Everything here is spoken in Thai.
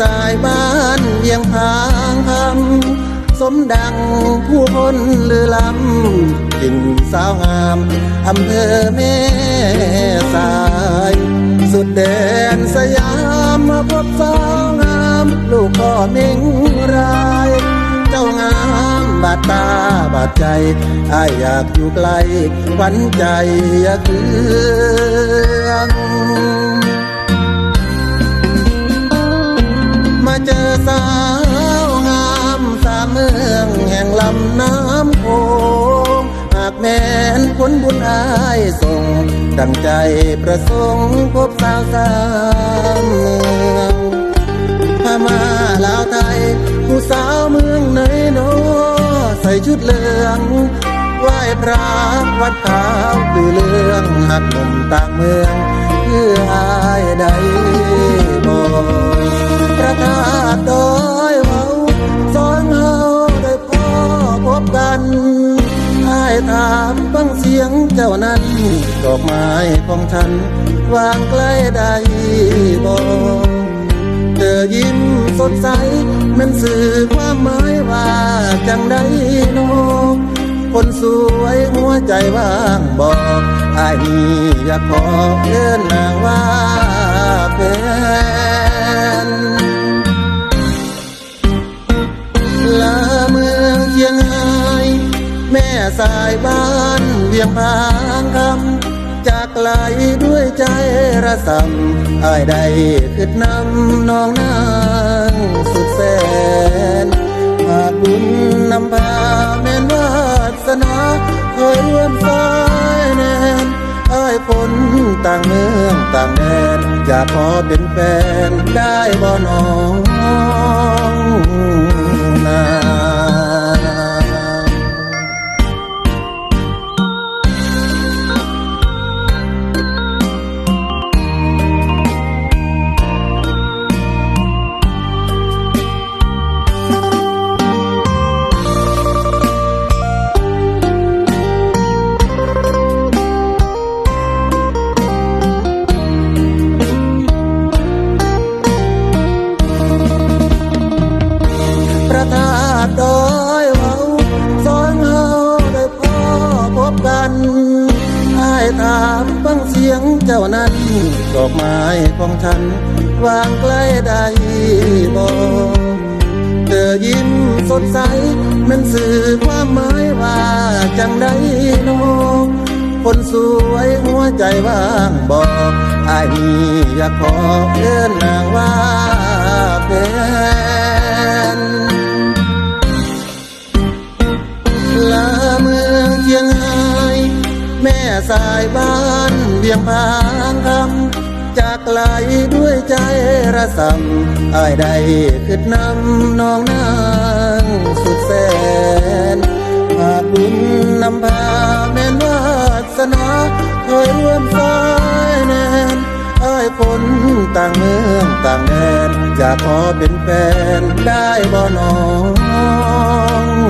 สายบ้านเบียงทางคำสมดังผู้คนลือลำกินสาวงามอำเภอแม่สาย สุดแดนสยามมาพบสาวงาม ลูกพ่อเม่งราย เจ้างามบาดตาบาดใจอายอยากอยู่ไกลขวัญใจอยากเลือง แม้นผลบุญอายส่ง ดังใจประสงค์พบสาวสามเมืองพม่าลาวไทย ผู้สาวเมืองไหนโนใส่ชุดเหลืองไหว้พระวัดขาวคือเรื่องหักหนุ่มต่างเมืองเพื่ออายได้บอกพระธาตุดอยเว้าสองเฮาได้พ่อพบกัน ถามฟังเสียงเจ้านั้น ดอกไม้ของฉัน วางใกล้ได้บอกเธอยิ้มสดใสมันสื่อความหมายว่าจังได้นกคนสวยหัวใจว่างบอกอายนี่อยากขอเอิ้นนางว่าเป็น สายบ้านเวียงพางคำจากไกลด้วยใจระสำอายได้คืดนำน้องนางสุดแสนหากบุญนำพาแม่นวาสนาเคยร่วมสายแนนอายคนต่างเมืองต่างแดนอยากขอเป็นแฟนได้บ่น้อง เจ้านั้นดอกไม้ของฉัน วางใกล้ได้บอกเธอยิ้มสดใสมันสื่อความหมายว่าจังได้นกคนสวยหัวใจว่างบอกไอายนี่อยากขอเอิ้นนางว่าเป็น บ้านเวียงพางคำจากไกลด้วยใจระสำอายได้คืดนำน้องนางสุดแสนหากบุญนำพาแม่นวาสนาเคยร่วมสายแนนอายคนต่างเมืองต่างแดนอยากขอเป็นแฟนได้บ่น้อง